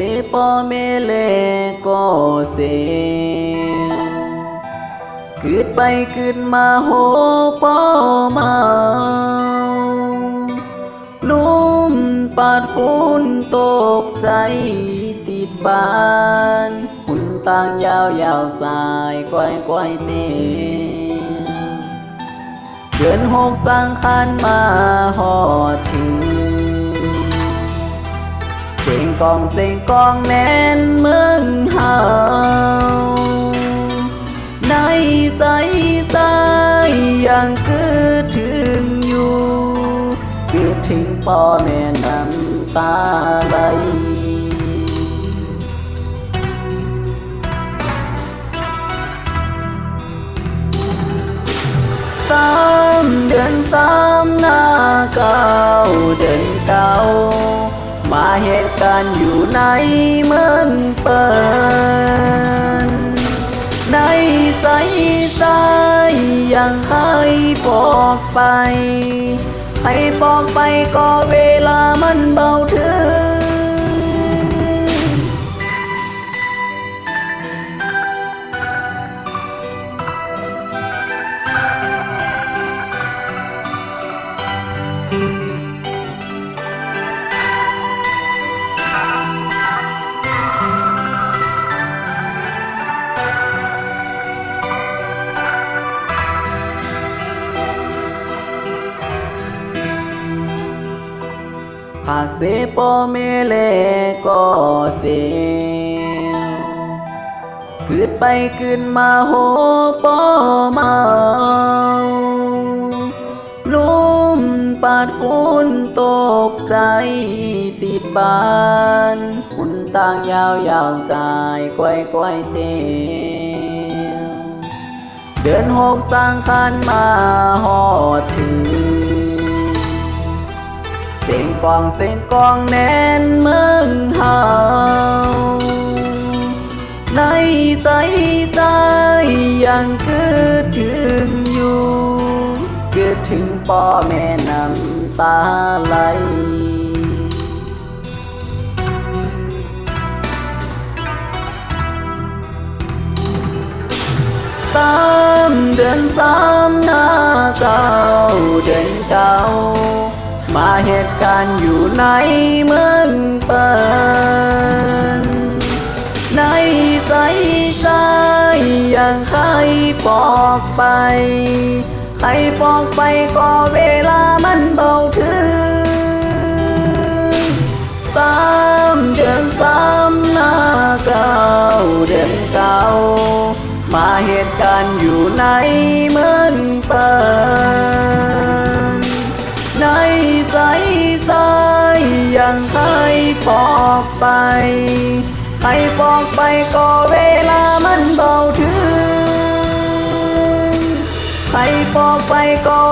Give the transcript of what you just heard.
เสปเมเลก็เสคืดไปคืดมาโหปอเมาลุ่มปาดฝุ่นตกใจติดบ้านหุ่นตางยาวยาวสายก้อยก้อยเตเดือนหกสังคันมาหอดถึ งเสียงกองเสียงกองแน่นเมืองเฮาใน มาเหตุการณ์อยู่ในเมืองเปิดในใสใจยังให้บอกไป ให้บอกไปก็เวลามันเบาเธอ เมเลก็เสียวคืดไปคืนมาโหปอมาลุ่มปาดฝุ่นตกใจติดบ้านหุ่นต่างยาวยาวใจก้อยก้อยเจียวเดือนหกสร้างคันมาหอดถึง เสียงกองเสียงกองแน่นเมืองเฮาในใจ มาเหตุการณ์อยู่ในเมืองเปินในใจใจยังใครบอกไป ใครบอกไปก็เวลามันเบาถึงสามเดือนสามหน้าเก้าเดือนเก้ามาเหตุการณ์อยู่ในเมือง ไปใครบอกไปก็เวลามันเบาถึงใครบอกไปก็